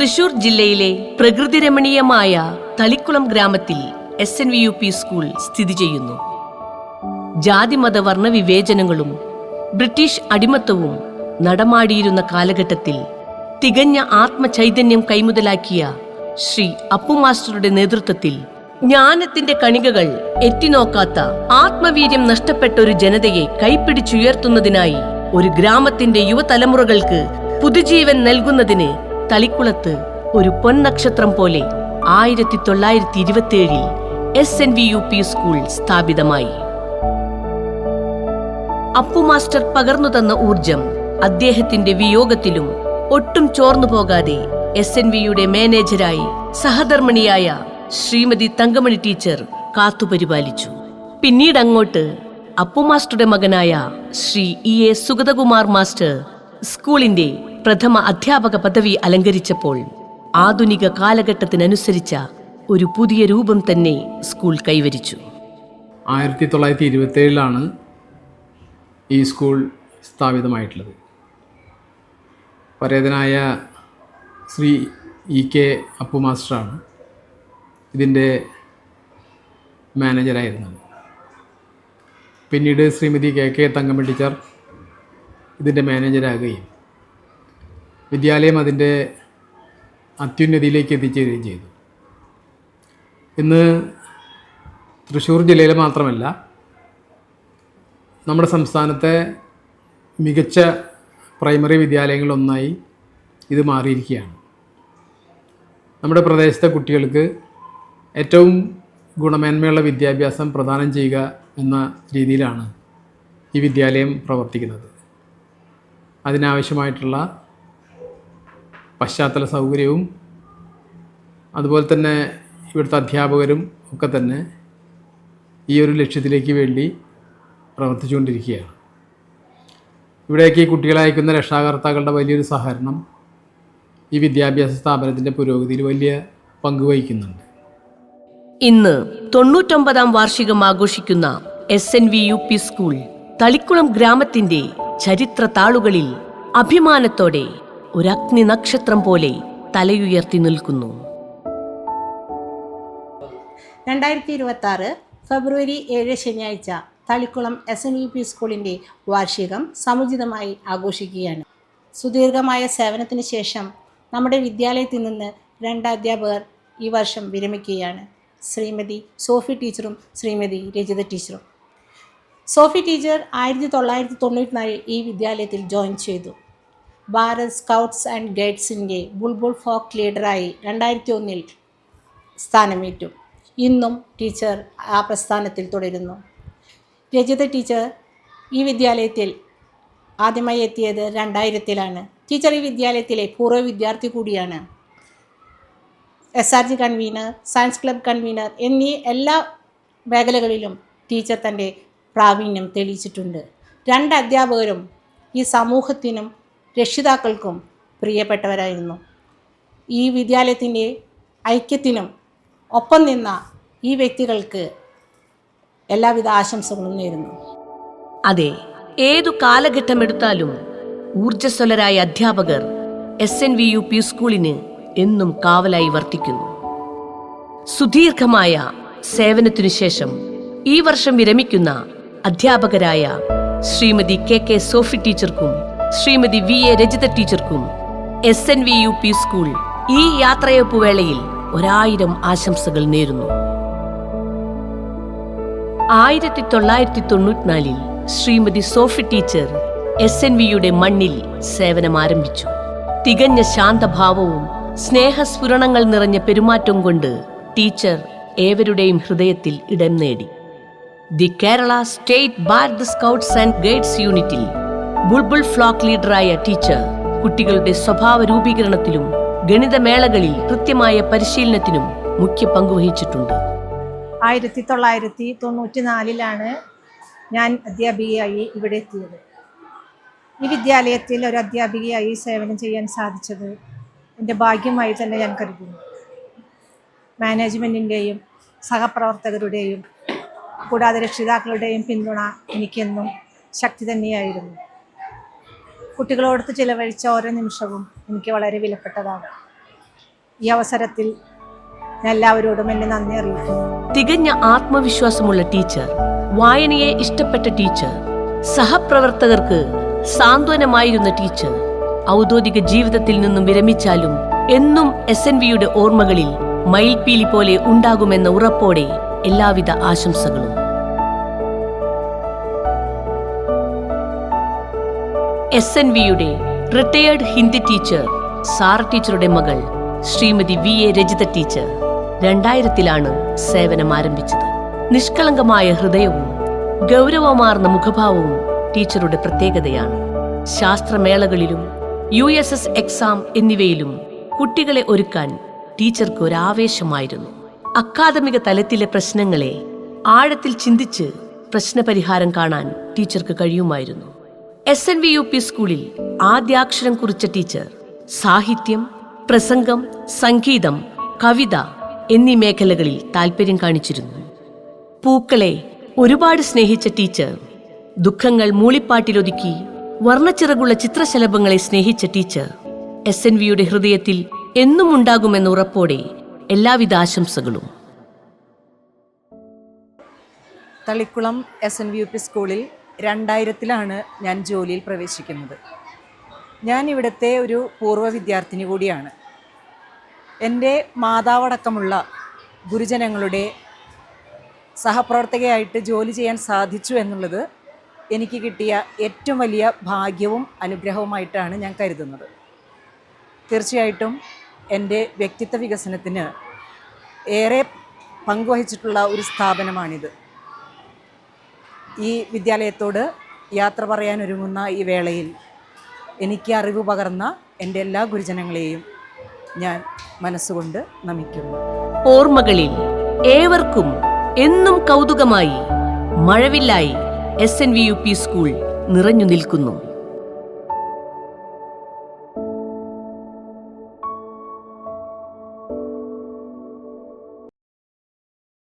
തൃശൂർ ജില്ലയിലെ പ്രകൃതിരമണീയമായ തളിക്കുളം ഗ്രാമത്തിൽ S N V U P school സ്ഥിതി ചെയ്യുന്നു. ജാതിമത വർണ വിവേചനങ്ങളും ബ്രിട്ടീഷ് അടിമത്തവും നടമാടിയിരുന്ന കാലഘട്ടത്തിൽ തികഞ്ഞ ആത്മചൈതന്യം കൈമുതലാക്കിയ ശ്രീ അപ്പു മാസ്റ്ററുടെ നേതൃത്വത്തിൽ ജ്ഞാനത്തിന്റെ കണികകൾ എത്തിനോക്കാത്ത ആത്മവീര്യം നഷ്ടപ്പെട്ട ഒരു ജനതയെ കൈപ്പിടിച്ചുയർത്തുന്നതിനായി ഒരു ഗ്രാമത്തിന്റെ യുവതലമുറകൾക്ക് പുതുജീവൻ നൽകുന്നതിന് തളിക്കുളത്ത് ഒരു പൊൻ നക്ഷത്രം പോലെ ആയിരത്തി തൊള്ളായിരത്തി ഇരുപത്തിയേഴിൽ S N V U P school സ്ഥാപിതമായി. Appu master പകർന്നു തന്ന ഊർജം അദ്ദേഹത്തിന്റെ വിയോഗത്തിലും ഒട്ടും ചോർന്നു പോകാതെ എസ് എൻ വിയുടെ മാനേജരായി സഹധർമ്മിണിയായ ശ്രീമതി തങ്കമണി ടീച്ചർ കാത്തുപരിപാലിച്ചു. പിന്നീട് അങ്ങോട്ട് അപ്പു മാസ്റ്ററുടെ മകനായ Shri E A Sugathakumar master സ്കൂളിന്റെ പ്രഥമ അധ്യാപക പദവി അലങ്കരിച്ചപ്പോൾ ആധുനിക കാലഘട്ടത്തിനനുസരിച്ച ഒരു പുതിയ രൂപം തന്നെ സ്കൂൾ കൈവരിച്ചു. ആയിരത്തി തൊള്ളായിരത്തി ഇരുപത്തേഴിലാണ് ഈ സ്കൂൾ സ്ഥാപിതമായിട്ടുള്ളത്. പരേതനായ ശ്രീ ഇ കെ അപ്പു മാസ്റ്ററാണ് ഇതിന്റെ മാനേജറായിരുന്നത് പിന്നീട് Shrimati K K Thankamma teacher ഇതിന്റെ മാനേജരാകുകയും വിദ്യാലയം അതിന്റെ അത്യുന്നതിയിലേക്ക് എത്തിച്ചേരുകയും ചെയ്തു. ഇന്ന് തൃശ്ശൂർ ജില്ലയിൽ മാത്രമല്ല നമ്മുടെ സംസ്ഥാനത്തെ മികച്ച പ്രൈമറി വിദ്യാലയങ്ങളൊന്നായി ഇത് മാറിയിരിക്കുകയാണ്. നമ്മുടെ പ്രദേശത്തെ കുട്ടികൾക്ക് ഏറ്റവും ഗുണമേന്മയുള്ള വിദ്യാഭ്യാസം പ്രദാനം ചെയ്യുക എന്ന രീതിയിലാണ് ഈ വിദ്യാലയം പ്രവർത്തിക്കുന്നത്. അതിനാവശ്യമായിട്ടുള്ള പശ്ചാത്തല സൗകര്യവും അതുപോലെ തന്നെ ഇവിടുത്തെ അധ്യാപകരും ഒക്കെ തന്നെ ഈ ഒരു ലക്ഷ്യത്തിലേക്ക് വേണ്ടി പ്രവർത്തിച്ചുകൊണ്ടിരിക്കുകയാണ്. ഇവിടേക്ക് കുട്ടികളെ അയക്കുന്ന രക്ഷാകർത്താക്കളുടെ വലിയൊരു സഹകരണം ഈ വിദ്യാഭ്യാസ സ്ഥാപനത്തിന്റെ പുരോഗതിയിൽ വലിയ പങ്ക് വഹിക്കുന്നുണ്ട്. ഇന്ന് തൊണ്ണൂറ്റൊമ്പതാം വാർഷികം ആഘോഷിക്കുന്ന S N V U P school Thalikulam ഗ്രാമത്തിന്റെ ചരിത്ര താളുകളിൽ അഭിമാനത്തോടെ ഒരു അഗ്നി നക്ഷത്രം പോലെ തലയുയർത്തി നിൽക്കുന്നു. രണ്ടായിരത്തി ഇരുപത്തി ആറ് ഫെബ്രുവരി ഏഴ് ശനിയാഴ്ച Thalikulam S N U P സ്കൂളിന്റെ വാർഷികം സമുചിതമായി ആഘോഷിക്കുകയാണ്. സുദീർഘമായ സേവനത്തിന് ശേഷം നമ്മുടെ വിദ്യാലയത്തിൽ നിന്ന് രണ്ട് അധ്യാപകർ ഈ വർഷം വിരമിക്കുകയാണ്. ശ്രീമതി സോഫി ടീച്ചറും ശ്രീമതി രജിത ടീച്ചറും. സോഫി ടീച്ചർ ആയിരത്തി തൊള്ളായിരത്തി തൊണ്ണൂറ്റിനാലിൽ ഈ വിദ്യാലയത്തിൽ ജോയിൻ ചെയ്തു. ഭാരത് സ്കൗട്ട്സ് ആൻഡ് ഗൈഡ്സിന്റെ ബുൾബുൾ ഫോക്ക് ലീഡറായി രണ്ടായിരത്തി ഒന്നിൽ സ്ഥാനമേറ്റു. ഇന്നും ടീച്ചർ ആ പ്രസ്ഥാനത്തിൽ തുടരുന്നു. രജിത ടീച്ചർ ഈ വിദ്യാലയത്തിൽ ആദ്യമായി എത്തിയത് രണ്ടായിരത്തിലാണ്. ടീച്ചർ ഈ വിദ്യാലയത്തിലെ പൂർവ വിദ്യാർത്ഥി കൂടിയാണ്. S R G convener science club convener എന്നീ എല്ലാ മേഖലകളിലും ടീച്ചർ തന്റെ പ്രാവീണ്യം തെളിയിച്ചിട്ടുണ്ട്. രണ്ട് അധ്യാപകരും ഈ സമൂഹത്തിനും രക്ഷിതാക്കൾക്കും പ്രിയപ്പെട്ടവരായിരുന്നു. ഈ വിദ്യാലയത്തിന്റെ ഐക്യത്തിനും ഒപ്പം നിന്ന ഈ വ്യക്തികൾക്ക് എല്ലാവിധ ആശംസകളും നേരുന്നു. അതെ ഏതു കാലഘട്ടമെടുത്താലും ഊർജസ്വലരായ അധ്യാപകർ S N V U P സ്കൂളിന് എന്നും കാവലായി വർത്തിക്കുന്നു. സുദീർഘമായ സേവനത്തിനു ശേഷം ഈ വർഷം വിരമിക്കുന്ന അധ്യാപകരായ ശ്രീമതി കെ കെ സോഫി ടീച്ചർക്കും Shrimati V A Rajitha ടീച്ചർക്കും S N V U P school ഈ യാത്രയപ്പ് വേളയിൽ ഒരായിരം ആശംസകൾ നേരുന്നു. ആയിരത്തി തൊള്ളായിരത്തി തൊണ്ണൂറ്റിനാലിൽ Shrimati Sophie teacher S N വിയുടെ മണ്ണിൽ സേവനം ആരംഭിച്ചു. തികഞ്ഞ ശാന്തഭാവവും സ്നേഹസ്ഫുരണങ്ങൾ നിറഞ്ഞ പെരുമാറ്റം കൊണ്ട് ടീച്ചർ ഏവരുടെയും ഹൃദയത്തിൽ ഇടം നേടി. The Kerala state Bharat scouts and guides യൂണിറ്റിൽ ബുൾബുൾ ഫ്ലോക്ക് ലീഡറായ ടീച്ചർ കുട്ടികളുടെ സ്വഭാവ രൂപീകരണത്തിലും ഗണിതമേളകളിൽ കൃത്യമായ പരിശീലനത്തിനും മുഖ്യ പങ്കുവഹിച്ചിട്ടുണ്ട്. ആയിരത്തി തൊള്ളായിരത്തി തൊണ്ണൂറ്റി നാലിലാണ് ഞാൻ അധ്യാപികയായി ഇവിടെ എത്തിയത്. ഈ വിദ്യാലയത്തിൽ ഒരു അധ്യാപികയായി സേവനം ചെയ്യാൻ സാധിച്ചത് എന്റെ ഭാഗ്യമായി തന്നെ ഞാൻ കരുതുന്നു. മാനേജ്മെന്റിന്റെയും സഹപ്രവർത്തകരുടെയും കൂടാതെ രക്ഷിതാക്കളുടെയും പിന്തുണ എനിക്കെന്നും ശക്തി തന്നെയായിരുന്നു. കുട്ടികളോടൊത്ത് ചിലവഴിച്ച ഓരോ നിമിഷവും എനിക്ക് വളരെ വിലപ്പെട്ടതാണ്. ഈ അവസരത്തിൽ ഞാൻ എല്ലാവരോടും എന്നെ നന്ദി അറിയിക്കുന്നു. തികഞ്ഞ ആത്മവിശ്വാസമുള്ള ടീച്ചർ വായനയെ ഇഷ്ടപ്പെട്ട ടീച്ചർ സഹപ്രവർത്തകർക്ക് സാന്ത്വനമായിരുന്ന ടീച്ചർ ഔദ്യോഗിക ജീവിതത്തിൽ നിന്നും വിരമിച്ചാലും എന്നും എസ് എൻ വിയുടെ ഓർമ്മകളിൽ മയിൽപ്പീലി പോലെ ഉണ്ടാകുമെന്ന ഉറപ്പോടെ എല്ലാവിധ ആശംസകളും. എസ് എൻ വിയുടെ റിട്ടയേർഡ് ഹിന്ദി ടീച്ചർ സാർ ടീച്ചറുടെ മകൾ Shrimati V A Rajitha teacher രണ്ടായിരത്തിലാണ് സേവനം ആരംഭിച്ചത്. നിഷ്കളങ്കമായ ഹൃദയവും ഗൗരവമാർന്ന മുഖഭാവവും ടീച്ചറുടെ പ്രത്യേകതയാണ്. ശാസ്ത്രമേളകളിലും യു എസ് എസ് എക്സാം എന്നിവയിലും കുട്ടികളെ ഒരുക്കാൻ ടീച്ചർക്ക് ഒരു ആവേശമായിരുന്നു. അക്കാദമിക തലത്തിലെ പ്രശ്നങ്ങളെ ആഴത്തിൽ ചിന്തിച്ച് പ്രശ്നപരിഹാരം കാണാൻ ടീച്ചർക്ക് കഴിയുമായിരുന്നു. S N V U P സ്കൂളിൽ ആദ്യാക്ഷരം കുറിച്ച ടീച്ചർ സാഹിത്യം പ്രസംഗം സംഗീതം കവിത എന്നീ മേഖലകളിൽ താല്പര്യം കാണിച്ചിരുന്നു. പൂക്കളെ ഒരുപാട് സ്നേഹിച്ച ടീച്ചർ ദുഃഖങ്ങൾ മൂളിപ്പാട്ടിലൊതുക്കി വർണച്ചിറകുള്ള ചിത്രശലഭങ്ങളെ സ്നേഹിച്ച ടീച്ചർ എസ് എൻ വിയുടെ ഹൃദയത്തിൽ എന്നും ഉണ്ടാകുമെന്ന ഉറപ്പോടെ എല്ലാവിധ ആശംസകളും. Thalikulam S N V U P സ്കൂളിൽ രണ്ടായിരത്തിലാണ് ഞാൻ ജോലിയിൽ പ്രവേശിക്കുന്നത്. ഞാൻ ഇവിടുത്തെ ഒരു പൂർവ വിദ്യാർത്ഥിനി കൂടിയാണ്. എന്റെ മാതാവടക്കമുള്ള ഗുരുജനങ്ങളുടെ സഹപ്രവർത്തകയായിട്ട് ജോലി ചെയ്യാൻ സാധിച്ചു എന്നുള്ളത് എനിക്ക് കിട്ടിയ ഏറ്റവും വലിയ ഭാഗ്യവും അനുഗ്രഹവുമായിട്ടാണ് ഞാൻ കരുതുന്നത്. തീർച്ചയായിട്ടും എന്റെ വ്യക്തിത്വ വികസനത്തിന് ഏറെ പങ്കുവഹിച്ചിട്ടുള്ള ഒരു സ്ഥാപനമാണിത്. ഈ വിദ്യാലയത്തോട് യാത്ര പറയാനൊരുങ്ങുന്ന ഈ വേളയിൽ എനിക്ക് അറിവ് പകർന്ന എന്റെ എല്ലാ ഗുരുജനങ്ങളെയും ഞാൻ മനസ്സുകൊണ്ട് നമിക്കുന്നു. ഓർമ്മകളിൽ ഏവർക്കും എന്നും കൗതുകമായി മഴവില്ലായി S N V U P school നിറഞ്ഞു നിൽക്കുന്നു.